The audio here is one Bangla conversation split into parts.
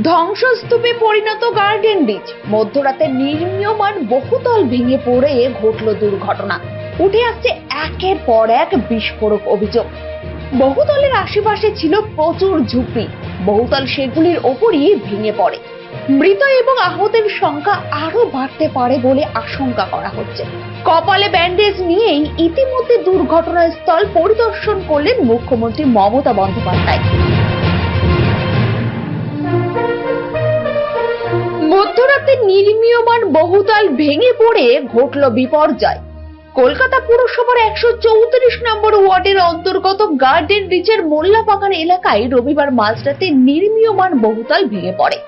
ধ্বংসস্তূপে পরিণত গার্ডেন রিচ মধ্যরাতে নির্মীয়মান বহুতল ভেঙে পড়ে ঘটল দুর্ঘটনা। উঠে আসছে একের পর এক বিস্ফোরক অভিযোগ। বহুতলের আশেপাশে ছিল প্রচুর ঝুঁকি বহুতল সেগুলির ওপরই ভেঙে পড়ে। মৃত এবং আহতের সংখ্যা আরও বাড়তে পারে বলে আশঙ্কা করা হচ্ছে। কপালে ব্যান্ডেজ নিয়েই ইতিমধ্যে দুর্ঘটনাস্থল পরিদর্শন করলেন মুখ্যমন্ত্রী মমতা বন্দ্যোপাধ্যায়। মধ্যরাতে নির্মীয়মান বহুতল ভেঙে পড়ে ঘটল বিপর্যয়। কলকাতা পুরসভার একশো চৌত্রিশ নম্বর ওয়ার্ডের অন্তর্গত গার্ডেন রিচের মোল্লাবাগান এলাকায় রবিবার মাঝরাতে নির্মীয়মান বহুতল ভেঙে পড়ে।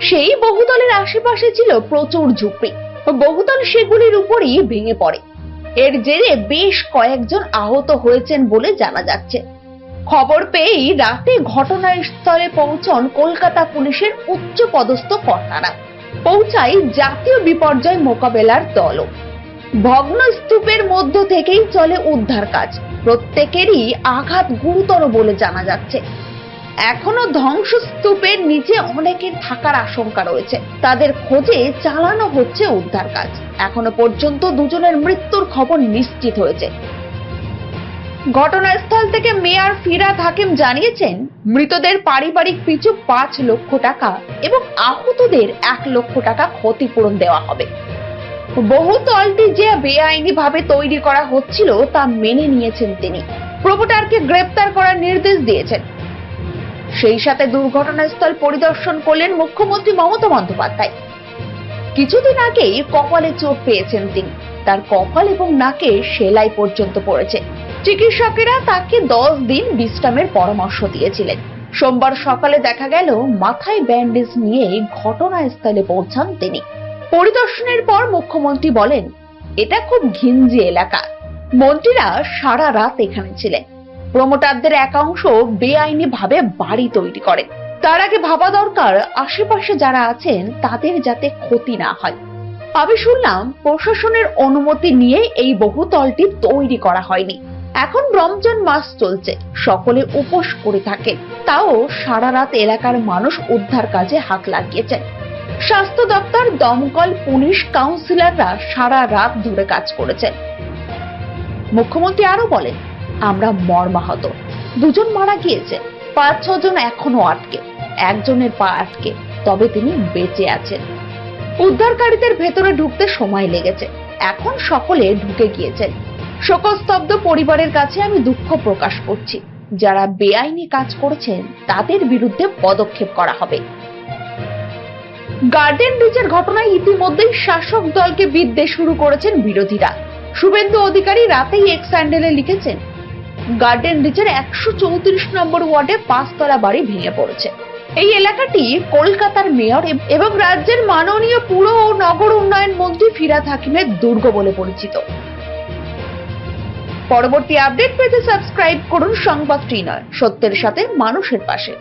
সেই বহুতলের আশেপাশে ছিল প্রচুর ঝুপড়ি। বহুতল সেগুলির উপরই ভেঙে পড়ে। এর জেরে বেশ কয়েকজন আহত হয়েছেন বলে জানা যাচ্ছে। খবর পেয়েই রাতে ঘটনাস্থলে পৌঁছন কলকাতা পুলিশের উচ্চ পদস্থ কর্তারা। পৌঁছায় জাতীয় বিপর্যয় মোকাবেলার দলও। ভগ্ন স্তূপের মধ্য থেকেই চলে উদ্ধার কাজ। প্রত্যেকেরই আঘাত গুরুতর বলে জানা যাচ্ছে। এখনও ধ্বংসস্তূপের নিচে অনেকের থাকার আশঙ্কা রয়েছে। তাদের খোঁজে চালানো হচ্ছে উদ্ধার কাজ। এখনও পর্যন্ত দুজনের মৃত্যুর খবর নিশ্চিত হয়েছে। ঘটনাস্থল থেকে মেয়র ফিরাদ হাকিম জানিয়েছেন, মৃতদের পারিবারিক পিছু পাঁচ লক্ষ টাকা এবং আহতদের এক লক্ষ টাকা ক্ষতিপূরণ দেওয়া হবে। বহুতলটি যে বেআইনি ভাবে তৈরি করা হচ্ছিল তা মেনে নিয়েছেন তিনি। প্রমোটারকে গ্রেপ্তার করার নির্দেশ দিয়েছেন। সেই সাথে দুর্ঘটনাস্থল পরিদর্শন করলেন মুখ্যমন্ত্রী মমতা বন্দ্যোপাধ্যায়। কিছুদিন আগেই কপালে চোট পেয়েছেন তিনি। তার কপাল এবং নাকে সেলাই পর্যন্ত পড়েছে। চিকিৎসকেরা তাকে দশ দিন বিশ্রামের পরামর্শ দিয়েছিলেন। সোমবার সকালে দেখা গেল, মাথায় ব্যান্ডেজ নিয়ে ঘটনাস্থলে পৌঁছান তিনি। পরিদর্শনের পর মুখ্যমন্ত্রী বলেন, এটা খুব ঘিঞ্জি এলাকা। মন্ত্রীরা সারা রাত এখানে ছিলেন। প্রমোটারদের একাংশ বেআইনি ভাবে বাড়ি তৈরি করে তার আগে ভাবা দরকার, আশেপাশে যারা আছেন তাদের যাতে ক্ষতি না হয়। আমি শুনলাম, প্রশাসনের অনুমতি নিয়ে এই বহুতলটি তৈরি করা হয়নি। এখন রমজান মাস চলছে, সকলে উপোস করে থাকে। তাও সারা রাত এলাকার মানুষ উদ্ধার কাজে হাত লাগিয়েছেন স্বাস্থ্য দপ্তর, দমকল, পুলিশ, কাউন্সিলররা সারা রাত ধরে কাজ করেছেন মুখ্যমন্ত্রী আরও বলেন, আমরা মর্মাহত। দুজন মারা গিয়েছে পাঁচ ছজন এখনও আটকে, একজনের পা আটকে, তবে তিনি বেঁচে আছেন। উদ্ধারকারীদের ভেতরে ঢুকতে সময় লেগেছে, এখন সকলে ঢুকে গিয়েছেন। শোকস্তব্ধ পরিবারের কাছে আমি দুঃখ প্রকাশ করছি। যারা বেআইনি কাজ করেছেন, তাদের বিরুদ্ধে পদক্ষেপ করা হবে। গার্ডেন রিচের ঘটনায় ইতিমধ্যেই শাসক দলকে বিদ্বেষ শুরু করেছেন বিরোধীরা। শুভেন্দু অধিকারী রাতেই এক্স স্যান্ডেলে লিখেছেন, গার্ডেন রিচের একশো চৌত্রিশ নম্বর ওয়ার্ডে পাঁচতলা বাড়ি ভেঙে পড়েছে। এই এলাকাটি কলকাতার মেয়র এবং রাজ্যের মাননীয় পুর ও নগর উন্নয়ন মন্ত্রী ফিরাদ হাকিমের দুর্গ বলে পরিচিত। পরবর্তী আপডেট পেতে সাবস্ক্রাইব করুন সংবাদ নয় সত্যের সাথে মানুষের পাশে।